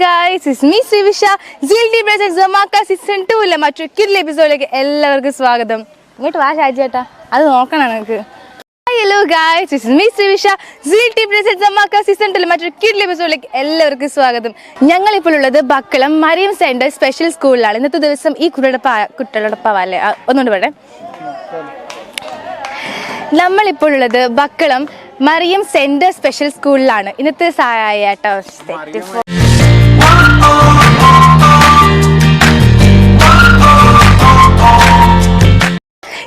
Guys is me Srivisha ജിൽ ഡി ബ്രേസ് ജമാക്ക സീസൺ ടൂലെ മറ്റൊരു കിരിൽ എപ്പിസോഡിലേക്ക് എല്ലാവർക്കും സ്വാഗതം. ഇങ്ങോട്ട് വാ ഷാജി ചേട്ടാ അത് നോക്കണം എനിക്ക് hello guys is me Srivisha സിൽ ടി ബ്രേസ് ജമാക്ക സീസൺ ടൂലെ മറ്റൊരു കിഡ് എപ്പിസോഡിലേക്ക് എല്ലാവർക്കും സ്വാഗതം. ഞങ്ങൾ ഇപ്പോൾ ഉള്ളത് ബക്കളം മരിയം സെന്റർ സ്പെഷ്യൽ സ്കൂളിലാണ്. ഇന്നത്തെ ദിവസം ഈ കുട്ടിയുടെ കുട്ടികളുടെ പാവല്ലേ ഒന്നുകൊണ്ട് പറയേ നമ്മളിപ്പോൾ ഉള്ളത് ബക്കളം മറിയം സെന്റർ സ്പെഷ്യൽ സ്കൂളിലാണ്. ഇന്നത്തെ സഹായ കേട്ടോ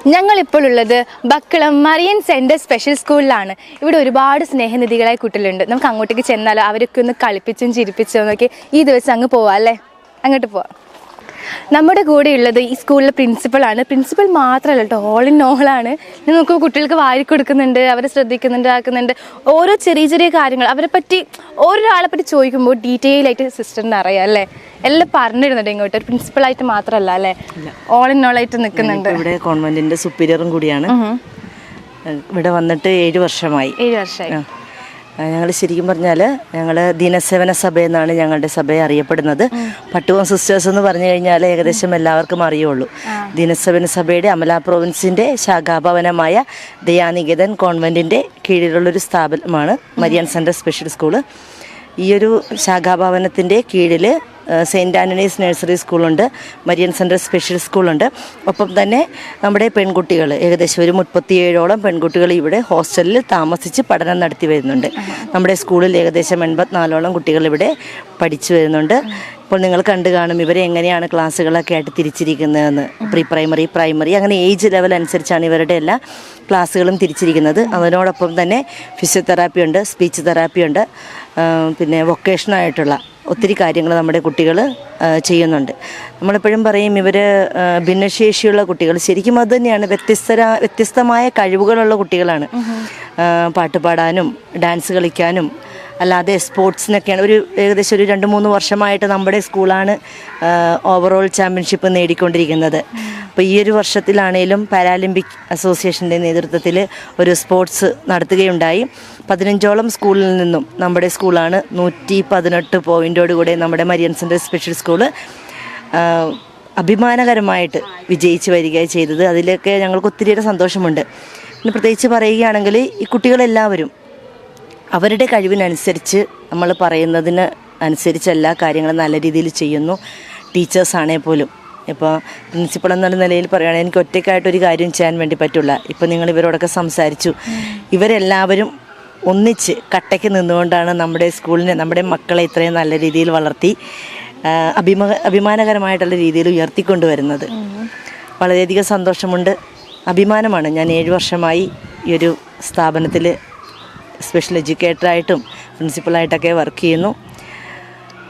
ഞങ്ങളിപ്പോൾ ഉള്ളത് ബക്കളം മറിയൻ സെന്റർ സ്പെഷ്യൽ സ്കൂളിലാണ്. ഇവിടെ ഒരുപാട് സ്നേഹനിധികളായ കുട്ടികളുണ്ട്. നമുക്ക് അങ്ങോട്ടേക്ക് ചെന്നാലോ അവരൊക്കെ ഒന്ന് കളിപ്പിച്ചും ചിരിപ്പിച്ചും എന്നൊക്കെ ഈ ദിവസം അങ്ങ് പോവാം അല്ലേ? അങ്ങോട്ട് പോവാം. നമ്മുടെ കൂടെ ഉള്ളത് ഈ സ്കൂളിലെ പ്രിൻസിപ്പളാണ് പ്രിൻസിപ്പൽ മാത്രമല്ല കേട്ടോ ഓൾ ഇൻ ഓളാണ് നമുക്ക് കുട്ടികൾക്ക് വാരി കൊടുക്കുന്നുണ്ട് അവരെ ശ്രദ്ധിക്കുന്നുണ്ട് ആക്കുന്നുണ്ട് ഓരോ ചെറിയ ചെറിയ കാര്യങ്ങൾ. അവരെ പറ്റി ഒരാളെ പറ്റി ചോദിക്കുമ്പോൾ ഡീറ്റെയിൽ ആയിട്ട് സിസ്റ്ററിന് അറിയാം അല്ലേ? എല്ലാം പറഞ്ഞിരുന്നുണ്ട് ഇങ്ങോട്ട്. ഒരു പ്രിൻസിപ്പളായിട്ട് മാത്രമല്ല അല്ലേ? ഓൾ ഇൻ ഓൾ ആയിട്ട് നിൽക്കുന്നുണ്ട്. ഇവിടെ കോൺവെന്റിന്റെ സുപ്പീരിയറും കൂടിയാണ്. ഇവിടെ വന്നിട്ട് ഏഴ് വർഷമായി. ഏഴ് വർഷമായി. ഞങ്ങൾ ശരിക്കും പറഞ്ഞാൽ ഞങ്ങൾ ദിനസേവന സഭ എന്നാണ് ഞങ്ങളുടെ സഭയെ അറിയപ്പെടുന്നത്. പട്ടുവം സിസ്റ്റേഴ്സ് എന്ന് പറഞ്ഞു കഴിഞ്ഞാൽ ഏകദേശം എല്ലാവർക്കും അറിയുള്ളൂ. ദിനസേവന സഭയുടെ അമല പ്രൊവിൻസിന്റെ ശാഖാഭവനമായ ദയാനികേതൻ കോൺവെന്റിന്റെ കീഴിലുള്ളൊരു സ്ഥാപനമാണ് മരിയൻ സെന്റർ സ്പെഷ്യൽ സ്കൂൾ. ഈ ഒരു ശാഖാഭവനത്തിന്റെ കീഴിൽ സെയിന്റ് ആന്റണീസ് നഴ്സറി സ്കൂളുണ്ട് മരിയൻ സെന്റർ സ്പെഷ്യൽ സ്കൂളുണ്ട്. ഒപ്പം തന്നെ നമ്മുടെ പെൺകുട്ടികൾ ഏകദേശം ഒരു മുപ്പത്തിയേഴോളം പെൺകുട്ടികൾ ഇവിടെ ഹോസ്റ്റലിൽ താമസിച്ച് പഠനം നടത്തി വരുന്നുണ്ട്. നമ്മുടെ സ്കൂളിൽ ഏകദേശം എൺപത്തിനാലോളം കുട്ടികൾ ഇവിടെ പഠിച്ചു വരുന്നുണ്ട്. ഇപ്പോൾ നിങ്ങൾ കണ്ടു കാണും ഇവരെ എങ്ങനെയാണ് ക്ലാസ്സുകളൊക്കെ ആയിട്ട് തിരിച്ചിരിക്കുന്നതെന്ന്. പ്രീ പ്രൈമറി പ്രൈമറി അങ്ങനെ ഏജ് ലെവൽ അനുസരിച്ചാണ് ഇവരുടെ എല്ലാ ക്ലാസ്സുകളും തിരിച്ചിരിക്കുന്നത്. അതിനോടൊപ്പം തന്നെ ഫിസിയോതെറാപ്പി ഉണ്ട് സ്പീച്ച് തെറാപ്പി ഉണ്ട് പിന്നെ വൊക്കേഷനായിട്ടുള്ള ഒത്തിരി കാര്യങ്ങൾ നമ്മുടെ കുട്ടികൾ ചെയ്യുന്നുണ്ട്. നമ്മളെപ്പോഴും പറയും ഇവർ ഭിന്നശേഷിയുള്ള കുട്ടികൾ. ശരിക്കും അത് തന്നെയാണ്. വ്യത്യസ്ത വ്യത്യസ്തമായ കഴിവുകളുള്ള കുട്ടികളാണ്. പാട്ടുപാടാനും പാട്ട് പാടാനും ഡാൻസ് കളിക്കാനും അല്ലാതെ സ്പോർട്സിനൊക്കെയാണ്. ഒരു ഏകദേശം ഒരു രണ്ട് മൂന്ന് വർഷമായിട്ട് നമ്മുടെ സ്കൂളാണ് ഓവറോൾ ചാമ്പ്യൻഷിപ്പ് നേടിക്കൊണ്ടിരിക്കുന്നത്. അപ്പോൾ ഈ ഒരു വർഷത്തിലാണേലും പാരാലിമ്പിക് അസോസിയേഷന്റെ നേതൃത്വത്തിൽ ഒരു സ്പോർട്സ് നടത്തുകയുണ്ടായി. പതിനഞ്ചോളം സ്കൂളിൽ നിന്നും നമ്മുടെ സ്കൂളാണ് നൂറ്റി പതിനെട്ട് പോയിന്റോടുകൂടെ നമ്മുടെ മരിയൻ സെന്റർ സ്പെഷ്യൽ സ്കൂൾ അഭിമാനകരമായിട്ട് വിജയിച്ച് വരികയാണ് ചെയ്തത്. അതിലൊക്കെ ഞങ്ങൾക്ക് ഒത്തിരിയേറെ സന്തോഷമുണ്ട്. പിന്നെ പ്രത്യേകിച്ച് പറയുകയാണെങ്കിൽ ഈ കുട്ടികളെല്ലാവരും അവരുടെ കഴിവിനനുസരിച്ച് നമ്മൾ പറയുന്നതിന് അനുസരിച്ച് എല്ലാ കാര്യങ്ങളും നല്ല രീതിയിൽ ചെയ്യുന്നു. ടീച്ചേഴ്സാണേ പോലും. ഇപ്പോൾ പ്രിൻസിപ്പൾ എന്നുള്ള നിലയിൽ പറയുകയാണെങ്കിൽ എനിക്ക് ഒറ്റയ്ക്കായിട്ടൊരു കാര്യം ചെയ്യാൻ വേണ്ടി പറ്റില്ല. ഇപ്പോൾ നിങ്ങൾ ഇവരോടൊക്കെ സംസാരിച്ചു. ഇവരെല്ലാവരും ഒന്നിച്ച് കട്ടയ്ക്ക് നിന്നുകൊണ്ടാണ് നമ്മുടെ സ്കൂളിനെ നമ്മുടെ മക്കളെ ഇത്രയും നല്ല രീതിയിൽ വളർത്തി അഭിമുഖ അഭിമ അഭിമാനകരമായിട്ടുള്ള രീതിയിൽ ഉയർത്തിക്കൊണ്ടുവരുന്നത്. വളരെയധികം സന്തോഷമുണ്ട്. അഭിമാനമാണ്. ഞാൻ ഏഴ് വർഷമായി ഈ ഒരു സ്ഥാപനത്തിൽ സ്പെഷ്യൽ എഡ്യൂക്കേറ്ററായിട്ടും പ്രിൻസിപ്പളായിട്ടൊക്കെ വർക്ക് ചെയ്യുന്നു.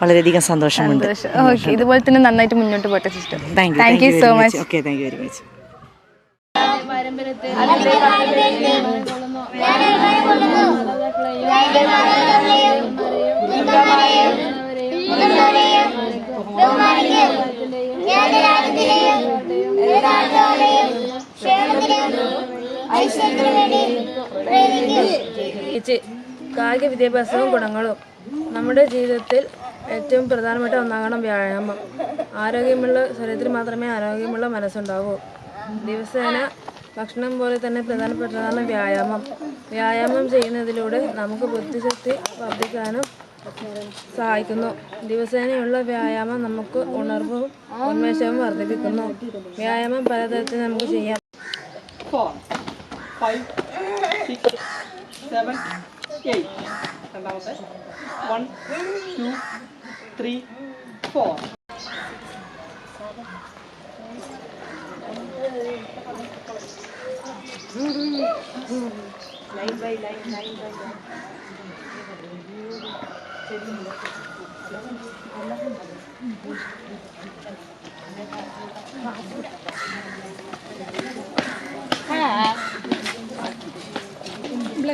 വളരെയധികം സന്തോഷമുണ്ട്. ഓക്കെ. ഇതുപോലെ തന്നെ നന്നായിട്ട് മുന്നോട്ട് പോട്ടെ sister thank thank you so much okay thank you very much കായിക വിദ്യാഭ്യാസവും ഗുണങ്ങളും നമ്മുടെ ജീവിതത്തിൽ ഏറ്റവും പ്രധാനപ്പെട്ട ഒന്നാകണം വ്യായാമം. ആരോഗ്യമുള്ള ശരീരത്തിൽ മാത്രമേ ആരോഗ്യമുള്ള മനസ്സുണ്ടാവൂ. ദിവസേന ഭക്ഷണം പോലെ തന്നെ പ്രധാനപ്പെട്ടതാണ് വ്യായാമം. വ്യായാമം ചെയ്യുന്നതിലൂടെ നമുക്ക് ബുദ്ധിശക്തി വർദ്ധിക്കാനും സഹായിക്കുന്നു. ദിവസേനയുള്ള വ്യായാമം നമുക്ക് ഉണർവും ഉന്മേഷവും വർദ്ധിപ്പിക്കുന്നു. വ്യായാമം പലതരത്തിൽ നമുക്ക് ചെയ്യാം. five, six, seven, eight. രണ്ടാമത്തെ one two three four line by line line by line ശരി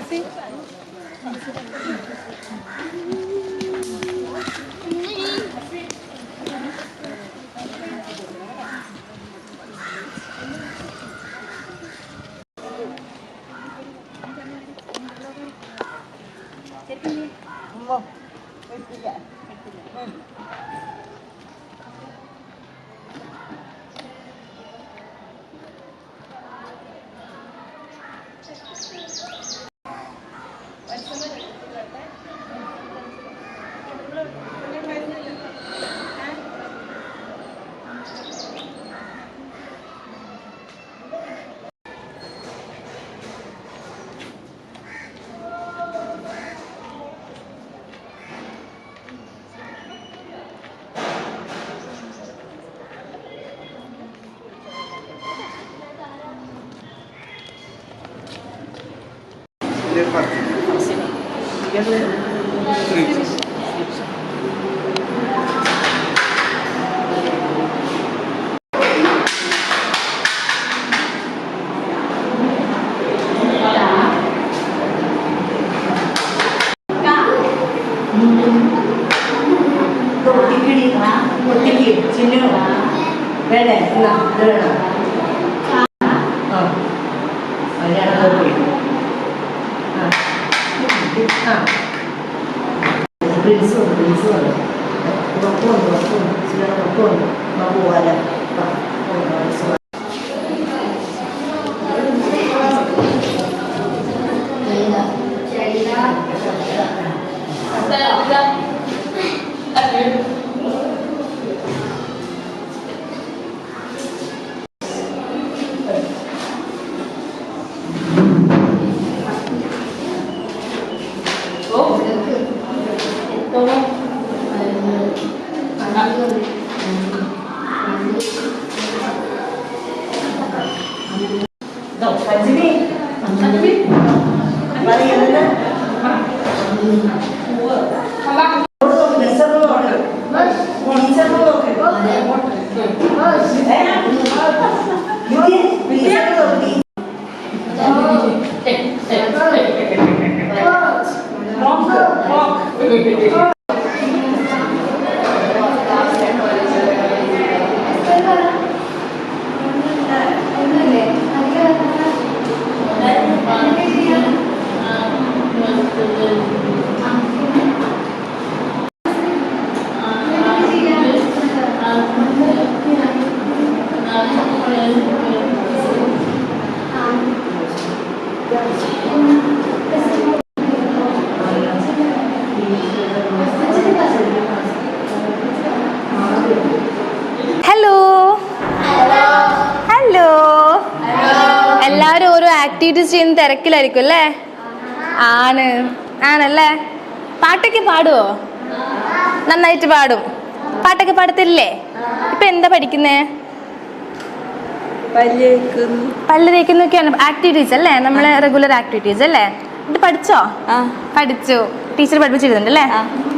Sophie Hãy subscribe cho không bỏ lỡ những വേണേ ഹലോ ഹലോ എല്ലാവരും ഓരോ ആക്ടിവിറ്റീസ് ചെയ്യുന്ന തിരക്കിലായിരിക്കും അല്ലേ? ആണ്. ആണല്ലേ? പാട്ടൊക്കെ പാടുവോ? നന്നായിട്ട് പാടും. പാട്ടൊക്കെ പാടത്തില്ലേ? ഇപ്പൊ എന്താ പഠിക്കുന്നേ? പല്ല് തേക്കുന്നൊക്കെയാണ് ആക്ടിവിറ്റീസ് അല്ലേ? നമ്മളെ റെഗുലർ ആക്ടിവിറ്റീസ് അല്ലേ? ഇത് പഠിച്ചോ? പഠിച്ചു. ടീച്ചർ പഠിപ്പിച്ചിരുന്നുണ്ട് അല്ലേ?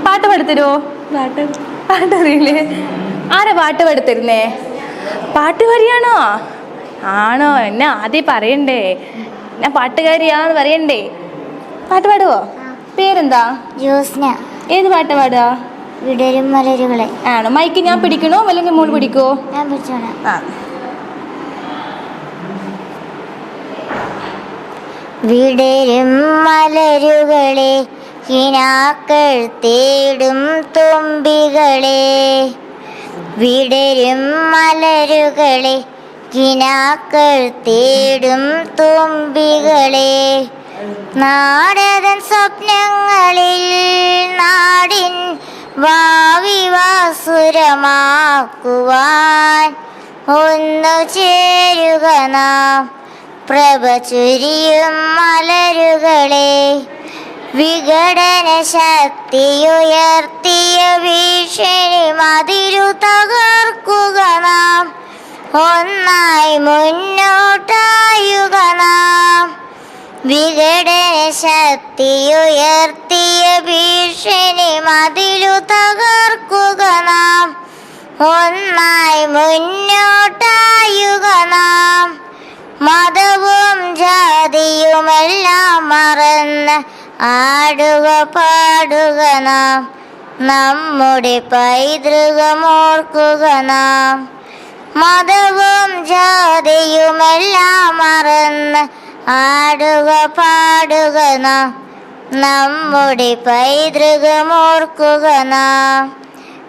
പാട്ട് പഠിത്തരുവോ പാട്ട്. അറിയില്ലേ ആരാ പാട്ട് പഠിത്തരുന്നേ പാട്ട് പാടിയാണോ? ആണോ? എന്നെ ആദ്യം പറയണ്ടേ. ഞാൻ പാട്ടുകാരിയാന്ന് പറയണ്ടേ. പാട്ട് പാടുവോ? പേരെന്താ? ജ്യോസ്ന ഏത് പാട്ട് പാടുക? വിടരും മലരുകളെ. ആണോ? മൈക്ക് ഞാൻ പിടിക്കണോ? അല്ലെങ്കിൽ മോൾ പിടിക്കോ ഞാൻ പിടിച്ചോളാം. ആ. വിടരും മലരുകളെ കിനാക്കൾ തേടും തുമ്പികളെ. വിടരും മലരുകളെ കിനാക്കൾ തേടും തുമ്പികളെ. നാടകൻ സ്വപ്നങ്ങളിൽ നാടിൻ ഭാവി വാസുരമാക്കുവാൻ ഒന്നു ചേരുക നാം. പ്രഭ ചുരിയും മലരുകളെ വിഘടന ശക്തിയുയർത്തിയ ഭീഷണി മതിരു തകർക്കുക നാം. ഒന്നായി മുന്നോട്ടായുക നാം. വിഘടന ശക്തിയുയർത്തിയ ഭീഷണി മതിരു തകർക്കുക നാം. ഒന്നായി മുന്നോട്ടായുക നാം. മതവും ജാതിയുമെല്ലാം മറന്ന് ആടുക പാടുക നാം നമ്മുടെ പൈതൃകമോർക്കുക നാം മതവും ജാതിയുമെല്ലാം മറന്ന് ആടുക പാടുക നാം നമ്മുടെ പൈതൃകമോർക്കുക നാം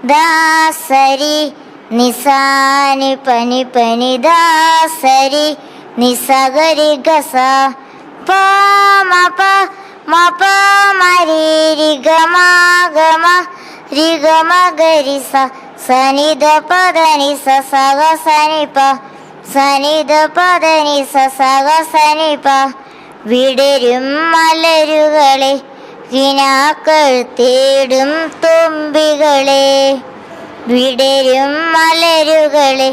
ദാസരി നിസാനി പനി പനി ദാസരി നിസഗരി ഗസ പാമപ ഗമ രിഗമ ഗരിസ പദനി പദനി വിടരും മലരുകളെ കിനാക്കൾ തേടും തുമ്പികളെ. വിടരും മലരുകളെ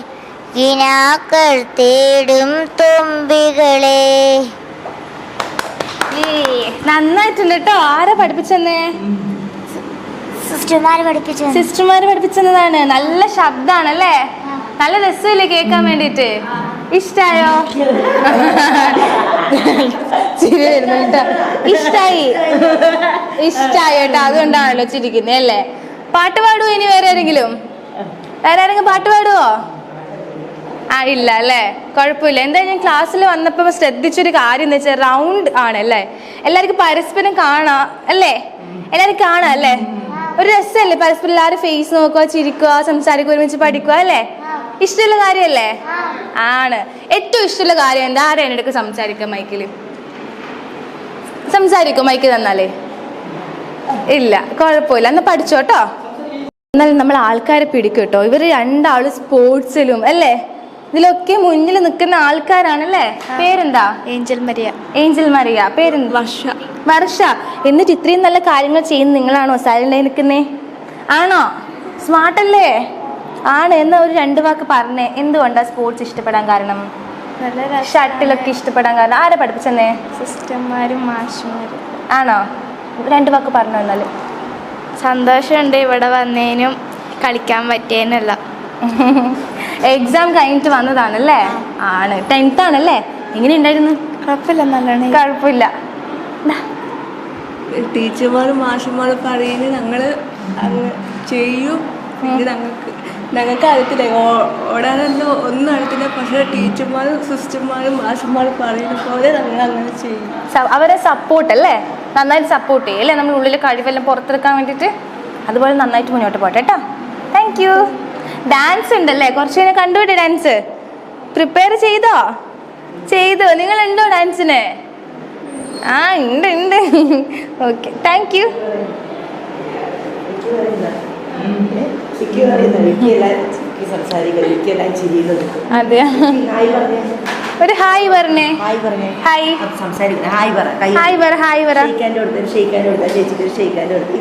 കിനാക്കൾ തേടും തുമ്പികളെ. നന്നായിട്ടുണ്ട് കേട്ടോ ആരാ പഠിപ്പിച്ചെന്നേ? സിസ്റ്റർമാര് പഠിപ്പിച്ചതാണ് നല്ല ശബ്ദാണല്ലേ? നല്ല രസമില്ലേ കേൾക്കാൻ വേണ്ടിട്ട് ഇഷ്ടായോ? ചിരി വരുന്നു കേട്ടോ. ഇഷ്ടായി. ഇഷ്ടായി കേട്ടോ? അതുകൊണ്ടാണല്ലോ ചിരിക്കുന്നത് അല്ലേ? പാട്ട് പാടുവോ ഇനി വേറെ ആരെങ്കിലും? വേറെ ആരെങ്കിലും പാട്ട് പാടുവോ? ആ ഇല്ല അല്ലേ? കുഴപ്പമില്ല. എന്താ ഞാൻ ക്ലാസ്സിൽ വന്നപ്പോൾ ശ്രദ്ധിച്ചൊരു കാര്യം എന്ന് വെച്ചാൽ റൗണ്ട് ആണ് അല്ലേ? എല്ലാവർക്കും പരസ്പരം കാണാ അല്ലേ? എല്ലാവരും കാണാം അല്ലേ? ഒരു രസമല്ലേ പരസ്പരം എല്ലാവരും ഫേസ് നോക്കുക ചിരിക്കുക സംസാരിക്കുക ഒരുമിച്ച് പഠിക്കുക അല്ലേ? ഇഷ്ടമുള്ള കാര്യമല്ലേ? ആണ്. ഏറ്റവും ഇഷ്ടമുള്ള കാര്യം എന്താ? ആരാ എന്റെ അടുക്ക് സംസാരിക്കുക മൈക്കിൽ സംസാരിക്കും മൈക്ക് തന്നാലേ? ഇല്ല കുഴപ്പമില്ല. എന്നാ പഠിച്ചോട്ടോ എന്നാലും നമ്മൾ ആൾക്കാരെ പിടിക്കും കേട്ടോ ഇവർ രണ്ടാളും സ്പോർട്സിലും അല്ലേ? ഇതിലൊക്കെ മുന്നിൽ നിൽക്കുന്ന ആൾക്കാരാണല്ലേ? പേരെന്താ? Angel Maria. Angel Maria. പേരെന്ത്? വർഷ. വർഷ. എന്നിട്ട് ഇത്രയും നല്ല കാര്യങ്ങൾ ചെയ്യുന്ന നിങ്ങളാണോ? സൈലന്റായി നിൽക്കുന്നേ? ആണോ? സ്മാർട്ട് അല്ലേ? ആണ് എന്ന ഒരു രണ്ട് വാക്ക് പറഞ്ഞേ. എന്തുകൊണ്ടാ സ്പോർട്സ് ഇഷ്ടപ്പെടാൻ കാരണം? ഷട്ടിലൊക്കെ ഇഷ്ടപ്പെടാൻ കാരണം. ആരെ പഠിപ്പിച്ചെന്നേ? സിസ്റ്റർമാരും മാഷുമാരും. ആണോ? രണ്ട് വാക്ക് പറഞ്ഞു എന്നാൽ. സന്തോഷമുണ്ട് ഇവിടെ വന്നതിനും കളിക്കാൻ പറ്റിയതിനല്ല എക്സാം കഴിഞ്ഞിട്ട് വന്നതാണല്ലേ? ആണ്. ടെൻത്ത് ആണല്ലേ? എങ്ങനെ ഉണ്ടായിരുന്നു? കുഴപ്പമില്ല നല്ലോണം കുഴപ്പമില്ല. ടീച്ചർമാരും മാഷന്മാരും പറയുന്നത് ഞങ്ങൾ ചെയ്യും. ഞങ്ങൾക്ക് ഞങ്ങൾക്ക് അറിയത്തില്ല. ഓടാനല്ല ഓടാനൊന്നും ഒന്നും അറിയത്തില്ല. പക്ഷേ ടീച്ചർമാരും സിസ്റ്റർമാരും മാഷന്മാരും പറയുന്ന പോലെ ഞങ്ങൾ അങ്ങനെ ചെയ്യും. അവരെ സപ്പോർട്ട് അല്ലേ? നന്നായിട്ട് സപ്പോർട്ട് ചെയ്യും. അല്ലേ? നമ്മുടെ ഉള്ളിലെ കഴിവെല്ലാം പുറത്തെടുക്കാൻ വേണ്ടിയിട്ട്. അതുപോലെ നന്നായിട്ട് മുന്നോട്ട് പോട്ടെ കേട്ടോ. താങ്ക് യു ഡാൻസ് ഉണ്ടല്ലേ? കുറച്ച് കഴിഞ്ഞാൽ കണ്ടുപിടി ഡാൻസ് പ്രിപ്പയർ ചെയ്തോ? ചെയ്തോ. നിങ്ങൾ ഉണ്ടോ ഡാൻസിന് ആ ഉണ്ട് ഉണ്ട്. ഓക്കെ താങ്ക് യു അതെ ഒരു ഹായ് പറഞ്ഞേ. Hi hi. പറ. ഹായ് പറ ഹായ് പറ. ചേച്ചിക്ക് ഒരു ഷെയ്ക്കാന്റെ കൊടുത്ത്.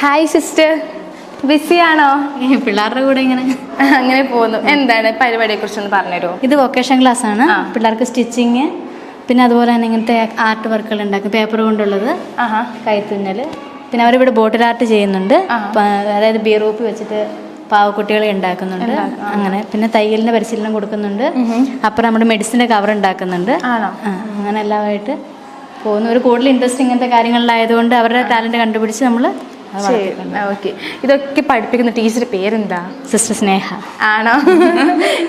ഹായ് സിസ്റ്റർ ബിസി ആണോ? പിള്ളേരുടെ കൂടെ ഇങ്ങനെ. അങ്ങനെ പോകുന്നു. എന്താണ് പരിപാടിയെ കുറിച്ചൊന്ന് പറഞ്ഞുതരുമോ? ഇത് വൊക്കേഷൻ ക്ലാസ് ആണ്. പിള്ളേർക്ക് സ്റ്റിച്ചിങ് പിന്നെ അതുപോലെ തന്നെ ഇങ്ങനത്തെ ആർട്ട് വർക്കുകൾ ഉണ്ടാക്കും. പേപ്പർ കൊണ്ടുള്ളത് ആഹാ. കൈത്തുന്നൽ. പിന്നെ അവരിവിടെ ബോട്ടിൽ ആർട്ട് ചെയ്യുന്നുണ്ട്. അതായത് ബീറോപ്പി വെച്ചിട്ട് പാവക്കുട്ടികളെ ഉണ്ടാക്കുന്നുണ്ട്. അങ്ങനെ പിന്നെ തയ്യലിന്റെ പരിശീലനം കൊടുക്കുന്നുണ്ട്. അപ്പുറം നമ്മുടെ മെഡിസിന്റെ കവർ ഉണ്ടാക്കുന്നുണ്ട്. അങ്ങനെ എല്ലാമായിട്ട് പോകുന്നു ഒരു കൂടുതൽ ഇൻട്രസ്റ്റ് ഇങ്ങനത്തെ കാര്യങ്ങളിലായതുകൊണ്ട് അവരുടെ ടാലന്റ് കണ്ടുപിടിച്ച് നമ്മൾ ഓക്കെ ഇതൊക്കെ പഠിപ്പിക്കുന്ന ടീച്ചർ പേരെന്താ? സിസ്റ്റർ സ്നേഹ. ആണോ?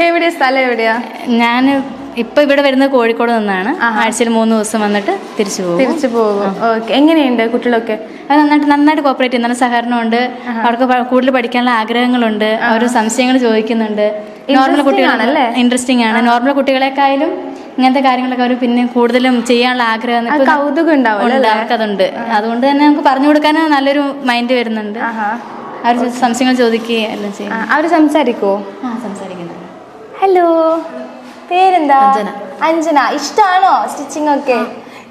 എവിടെയാ? സ്ഥലം എവിടെയാ? ഞാൻ ഇപ്പൊ ഇവിടെ വരുന്നത് കോഴിക്കോട് നിന്നാണ്. ആഴ്ചയിൽ മൂന്ന് ദിവസം വന്നിട്ട് തിരിച്ചു പോകും. തിരിച്ചു പോകും. ഓക്കെ എങ്ങനെയുണ്ട് കുട്ടികളൊക്കെ? അത് നന്നായിട്ട് നന്നായിട്ട് കോപ്പറേറ്റ് ചെയ്യുന്ന. സഹകരണമുണ്ട്. അവർക്ക് കൂടുതൽ പഠിക്കാനുള്ള ആഗ്രഹങ്ങളുണ്ട്. അവർ സംശയങ്ങൾ ചോദിക്കുന്നുണ്ട്. നോർമൽ കുട്ടികളാണല്ലേ ഇൻട്രസ്റ്റിംഗ് ആണ്. നോർമൽ കുട്ടികളെക്കാളും ഇങ്ങനത്തെ കാര്യങ്ങളൊക്കെ അവർ പിന്നെ കൂടുതലും ചെയ്യാനുള്ള ആഗ്രഹം കൗതുകം? അവർക്കതുണ്ട്. അതുകൊണ്ട് തന്നെ നമുക്ക് പറഞ്ഞു കൊടുക്കാൻ നല്ലൊരു മൈൻഡ് വരുന്നുണ്ട്. അവർ സംശയങ്ങൾ ചോദിക്കുകയും എല്ലാം ചെയ്യും അവർ അവർ ആ സംസാരിക്കുന്നുണ്ട് ഹലോ പേരെന്താ? അഞ്ജന. ഇഷ്ടാണോ സ്റ്റിച്ചിങ് ഒക്കെ?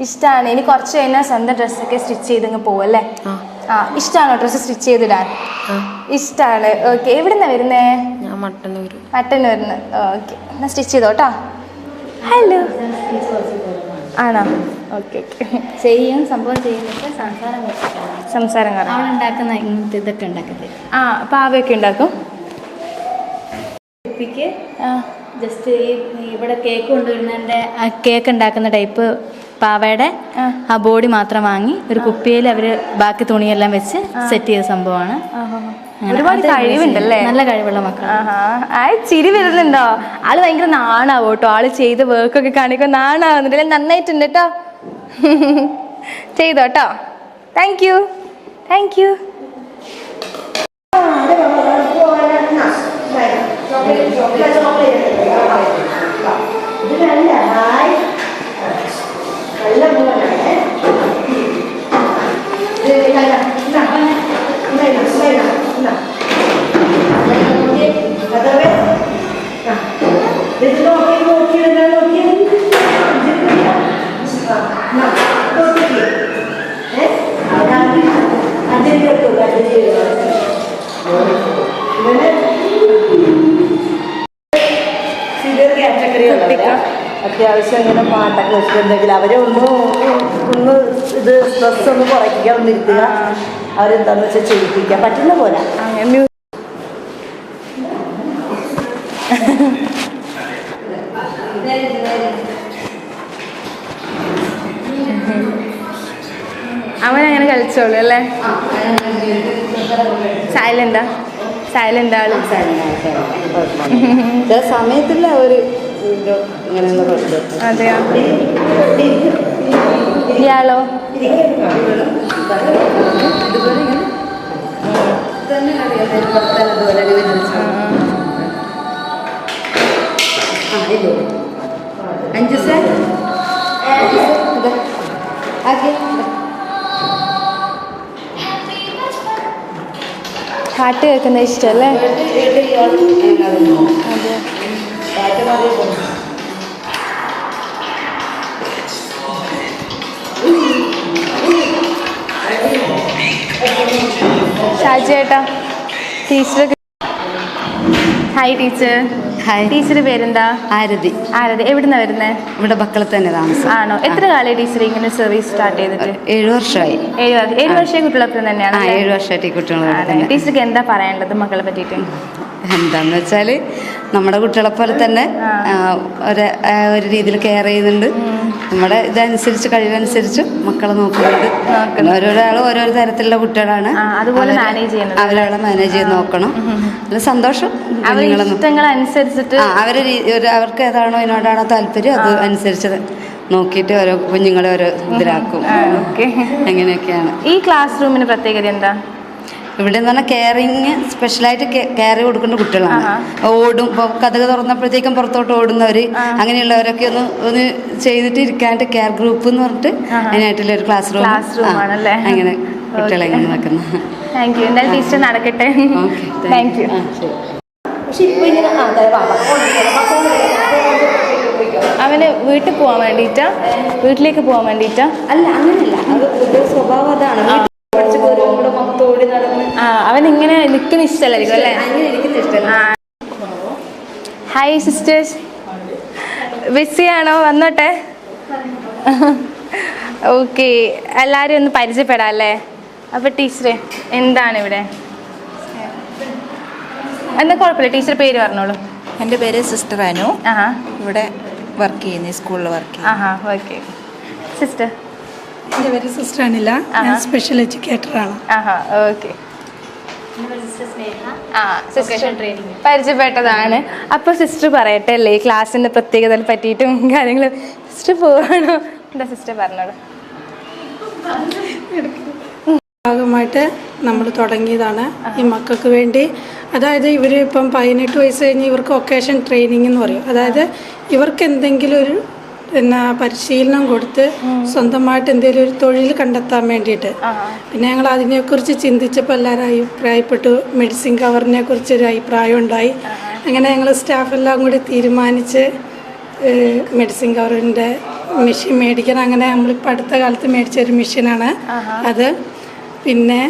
ഇഷ്ടമാണ് ഇനി കുറച്ച് കഴിഞ്ഞാൽ സ്വന്തം ഡ്രസ്സൊക്കെ സ്റ്റിച്ച് ചെയ്തങ്ങ് പോവല്ലേ അല്ലേ? ആ. ഇഷ്ടമാണോ ഡ്രസ്സ് സ്റ്റിച്ച് ചെയ്തിടാൻ? ഇഷ്ടമാണ് ഓക്കെ എവിടുന്നാ വരുന്നേ? ഞാൻ മട്ടന്നൂർ മട്ടന്നൂരിന്ന്. ഓക്കെ എന്നാ സ്റ്റിച്ച് ചെയ്തോട്ടോ ഹലോ ആണോ? ഓക്കെ ഓക്കെ ചെയ്യും സംഭവം ചെയ്യുന്നിട്ട് സംസാരം. സംസാരം കാരണം ഉണ്ടാക്കുന്ന ഇങ്ങനത്തെ ഇതൊക്കെ ഉണ്ടാക്കി തരും ആ പാവയൊക്കെ ഉണ്ടാക്കും. കുപ്പിക്ക് ജസ്റ്റ് ഈ ഇവിടെ കേക്ക് കൊണ്ടുവരുന്നതിന്റെ ആ കേക്ക് ഉണ്ടാക്കുന്ന ടൈപ്പ് പാവയുടെ ആ. ബോഡി മാത്രം വാങ്ങി ഒരു കുപ്പിയിൽ അവർ ബാക്കി തുണിയെല്ലാം വെച്ച് സെറ്റ് ചെയ്ത സംഭവമാണ്. ഒരുപാട് കഴിവുണ്ടല്ലേ? നല്ല കഴിവുള്ള മക്കളാണ്. ആ ചിരി വരുന്നുണ്ടോ? ആൾ ഭയങ്കര നാണാവോ കേട്ടോ ആൾ ചെയ്ത വർക്കൊക്കെ കാണിക്കുമ്പോൾ നാണാവുന്നുണ്ട് അല്ലേ നന്നായിട്ടുണ്ട് കേട്ടോ ചെയ്തോ കേട്ടോ താങ്ക് യു താങ്ക് യു അത്യാവശ്യം ഇങ്ങനെ പാട്ടൊക്കെ വെച്ചിട്ടുണ്ടെങ്കിൽ അവരെ ഒന്ന് ഒന്ന് ഇത് സ്ട്രെസ് ഒന്ന് കുറയ്ക്കുക ഒന്ന് ഇരുത്തുക. അവരെന്താന്ന് വെച്ചാൽ ചെയ്യിപ്പിക്കുക പറ്റുന്ന പോലെ. അവൻ അങ്ങനെ കളിച്ചോളൂ അല്ലേ? സൈലന്റാ സൈലന്റ് ആൾ. ചില സമയത്തില്ല ഒരു അതെയോ? ഇയാളോ? അഞ്ച് സാർ ഇഷ്ടമല്ലേ പാട്ട് ഷാജി ചേട്ടാ teacher hi teacher. Hi. Teacher പേരെന്താ? ആരതി. ആരതി എവിടുന്നാ വരുന്നേ? ഇവിടെ ബക്കളത്ത് തന്നെ താമസം. ആണോ? എത്ര കാലമായി ടീച്ചർ ഇങ്ങനെ സർവീസ് സ്റ്റാർട്ട് ചെയ്തിട്ട്? ഏഴു വർഷമായി. ഏഴ് വർഷം. ഏഴ് വർഷം കുട്ടികളൊപ്പം തന്നെയാണ് ഏഴു വർഷമായിട്ട് കുട്ടികളെ ടീച്ചർക്ക് എന്താ പറയേണ്ടത് മക്കളെ പറ്റിയിട്ട്? എന്താന്ന് വെച്ചാൽ നമ്മുടെ കുട്ടികളെ പോലെ തന്നെ ഒരു ഒരു രീതിയിൽ കെയർ ചെയ്യുന്നുണ്ട്. നമ്മുടെ ഇതനുസരിച്ച് കഴിവനുസരിച്ച് മക്കളെ നോക്കുന്നുണ്ട്. പിന്നെ ഓരോരാൾ ഓരോ തരത്തിലുള്ള കുട്ടികളാണ്. അതുപോലെ മാനേജ് ചെയ്യുന്നത്. അവരവളെ മാനേജ് ചെയ്ത് നോക്കണം. നല്ല സന്തോഷം അനുസരിച്ചിട്ട് അവരെ അവർക്ക് ഏതാണോ ഇതിനോടാണോ താല്പര്യം അത് അനുസരിച്ച് നോക്കിയിട്ട് ഓരോ കുഞ്ഞുങ്ങളെ ഓരോ ഇതിലാക്കും. അങ്ങനെയൊക്കെയാണ് ഈ ക്ലാസ് റൂമിന് പ്രത്യേകത എന്താ? ഇവിടെ എന്ന് പറഞ്ഞാൽ കെയറിങ് സ്പെഷ്യലായിട്ട് കെയർ കൊടുക്കുന്ന കുട്ടികളാണ്. ഓടും. ഇപ്പോൾ കഥക തുറന്നപ്പോഴത്തേക്കും പുറത്തോട്ട് ഓടുന്നവർ അങ്ങനെയുള്ളവരൊക്കെ ഒന്ന് ഒന്ന് ചെയ്തിട്ട് ഇരിക്കാനായിട്ട് കെയർ ഗ്രൂപ്പ് എന്ന് പറഞ്ഞിട്ട് അതിനായിട്ടുള്ള ഒരു ക്ലാസ് റൂം? അങ്ങനെ കുട്ടികളെ ഇങ്ങനെ നടക്കുന്നു. താങ്ക് യു എന്തായാലും ടീച്ചർ നടക്കട്ടെ. താങ്ക് യു അവന് വീട്ടിൽ പോവാൻ വേണ്ടിയിട്ടാ? വീട്ടിലേക്ക് പോവാൻ വേണ്ടിയിട്ടാ? അല്ല അങ്ങനെയല്ല. അത് സ്വഭാവം അതാണ്. ഓടി നടന്ന് ആ അവൻ ഇങ്ങനെ നിൽക്കുന്ന ഇഷ്ടമല്ലായിരിക്കും അല്ലേ? അങ്ങനെ ഇഷ്ടമല്ല. ഹായ് സിസ്റ്റേഴ്സ് ബിസി ആണോ? വന്നോട്ടെ. ഓക്കെ എല്ലാവരും ഒന്ന് പരിചയപ്പെടാം അല്ലേ? അപ്പോൾ ടീച്ചറെ എന്താണ് ഇവിടെ? എന്താ കുഴപ്പമില്ല ടീച്ചർ പേര് പറഞ്ഞോളൂ. എന്റെ പേര് സിസ്റ്റർ അനു. ആഹാ. ഇവിടെ വർക്ക് ചെയ്യുന്നു സ്കൂളിൽ വർക്ക് ചെയ്യുന്നു. ആഹാ ഓക്കെ സിസ്റ്റർ എന്റെ പേര് സിസ്റ്റർ അനില. ഞാൻ സ്പെഷ്യൽ എഡ്യൂക്കേറ്ററാണ് ആഹാ ഓക്കെ. പരിചയപ്പെട്ടതാണ്. അപ്പോൾ സിസ്റ്റർ പറയട്ടെ അല്ലേ? ക്ലാസ്സിന്റെ ക്ലാസ്സിന്റെ പ്രത്യേകതയെ പറ്റിയിട്ടും കാര്യങ്ങളും. സിസ്റ്റർ പോവാണോ? എന്താ സിസ്റ്റർ പറഞ്ഞോളൂ. ഭാഗമായിട്ട് നമ്മൾ തുടങ്ങിയതാണ് ഈ മക്കൾക്ക് വേണ്ടി. അതായത് ഇവർ ഇപ്പം പതിനെട്ട് വയസ്സ് കഴിഞ്ഞ് ഇവർക്ക് ഒക്കേഷൻ ട്രെയിനിങ് എന്ന് പറയും. അതായത് ഇവർക്ക് എന്തെങ്കിലും ഒരു പിന്നെ പരിശീലനം കൊടുത്ത് സ്വന്തമായിട്ട് എന്തെങ്കിലും ഒരു തൊഴിൽ കണ്ടെത്താൻ വേണ്ടിയിട്ട്. പിന്നെ ഞങ്ങൾ അതിനെക്കുറിച്ച് ചിന്തിച്ചപ്പോൾ എല്ലാവരും അഭിപ്രായപ്പെട്ടു. മെഡിസിൻ കവറിനെ കുറിച്ച് ഒരു അഭിപ്രായം ഉണ്ടായി. അങ്ങനെ ഞങ്ങൾ സ്റ്റാഫ് എല്ലാം കൂടി തീരുമാനിച്ച് മെഡിസിൻ കവറിന്റെ മെഷീൻ മേടിക്കണം അങ്ങനെ നമ്മളിപ്പോൾ അടുത്ത കാലത്ത് മേടിച്ച ഒരു മെഷീനാണ് അത്. പിന്നെ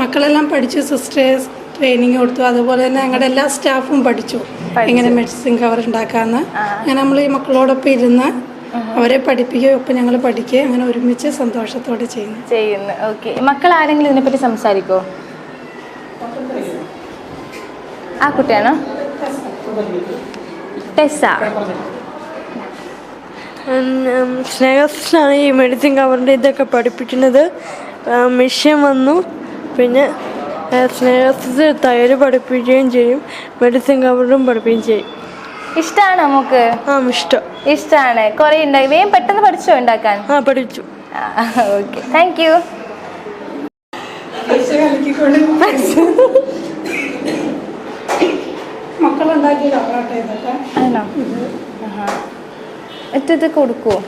മക്കളെല്ലാം പഠിച്ചു സിസ്റ്റേഴ്സ് ട്രെയിനിങ് കൊടുത്തു. അതുപോലെ തന്നെ ഞങ്ങളുടെ എല്ലാ സ്റ്റാഫും പഠിച്ചു. എങ്ങനെ മെഡിസിൻ കവർ ഉണ്ടാക്കാമെന്ന് അങ്ങനെ നമ്മൾ ഈ മക്കളോടൊപ്പം ഇരുന്ന് അവരെ പഠിപ്പിക്കുകയും ഒപ്പം ഞങ്ങൾ പഠിക്കുകയും അങ്ങനെ ഒരുമിച്ച് സന്തോഷത്തോടെ ചെയ്യുന്നു. ചെയ്യുന്നു. ഓക്കെ. മക്കൾ ആരെങ്കിലും ഇതിനെപ്പറ്റി സംസാരിക്കോ ആ കുട്ടിയാണോ? ടെസ്സ. ഈ മെഡിസിൻ കവറിന്റെ ഇതൊക്കെ പഠിപ്പിക്കുന്നത്. മിഷൻ വന്നു. പിന്നെ സ്നേഹസിൽ തയ്യൽ പഠിപ്പിക്കുകയും ചെയ്യും. മെഡിസിൻ കവറും പഠിപ്പിക്കുകയും ചെയ്യും. ഇഷ്ടമാണോ നമുക്ക്? ആ ഇഷ്ടം. ഇഷ്ടമാണ് കുറെ ഉണ്ടായി. വേഗം പെട്ടെന്ന് പഠിച്ചോ ഉണ്ടാക്കാൻ? ആ പഠിച്ചു. ഓക്കെ. താങ്ക് യു ആണോ? ഇത്. കൊടുക്കുവോ?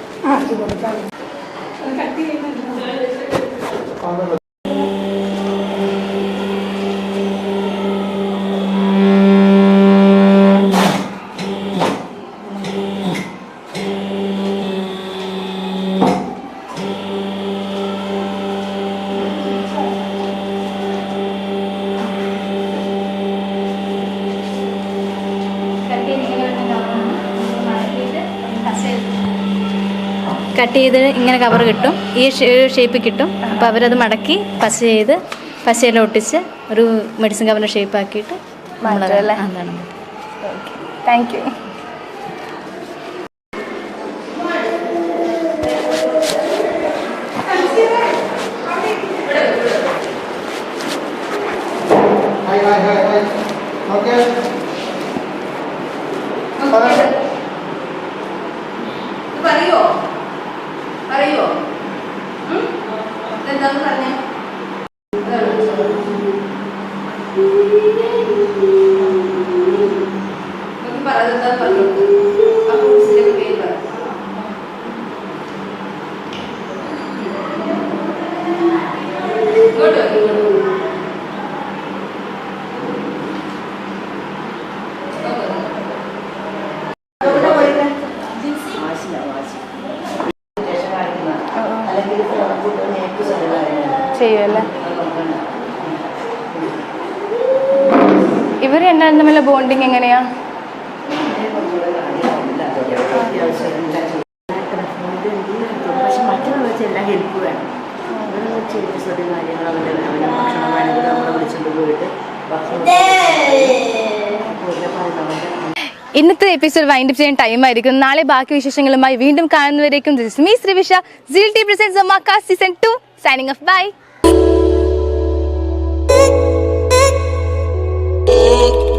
കട്ട് ചെയ്ത് ഇങ്ങനെ കവർ കിട്ടും. ഈ ഷേപ്പ് കിട്ടും. അപ്പോൾ അവരത് മടക്കി പശ ചെയ്ത് പശയിൽ ഒട്ടിച്ച് ഒരു മെഡിസിൻ കവറിന്റെ ഷേപ്പ് ആക്കിയിട്ട് നമ്മളത്? എന്താണ് താങ്ക് യു പറയോ പറയോ എന്താന്ന് പറഞ്ഞേ പറയുന്നത് പറഞ്ഞു ആ ഫ്രൂട്ട്സിന്റെ പേര് പറ ഇങ്ങോട്ട് വരൂ, ഇങ്ങോട്ട് വരൂ. അല്ലെങ്കിൽ ഫോൺ കൂട്ടുന്ന ഏറ്റവും നല്ല കാര്യമാണ് ചെയ്യുമല്ലേ ഇവർ രണ്ടാളും തമ്മിലുള്ള ബോണ്ടിങ് എങ്ങനെയാ? പക്ഷെ മറ്റുള്ള വെച്ച് എല്ലാം ഹെൽപ്പ് വേണം അവരെ ചെറിയ കാര്യങ്ങൾ അവന്റെ അവന്റെ ഭക്ഷണം വേണമെങ്കിൽ നമ്മളെ വിളിച്ചുകൊണ്ട് പോയിട്ട് ഭക്ഷണം ഇന്നത്തെ എപ്പിസോഡ് വൈൻഡ് അപ്പ് ചെയ്യാൻ ടൈം ആയിരിക്കും നാളെ ബാക്കി വിശേഷങ്ങളുമായി വീണ്ടും കാണുന്നവരേക്കും ദിസ് മീ ശ്രീവിഷ. സിൽ T presence season two signing off bye Thank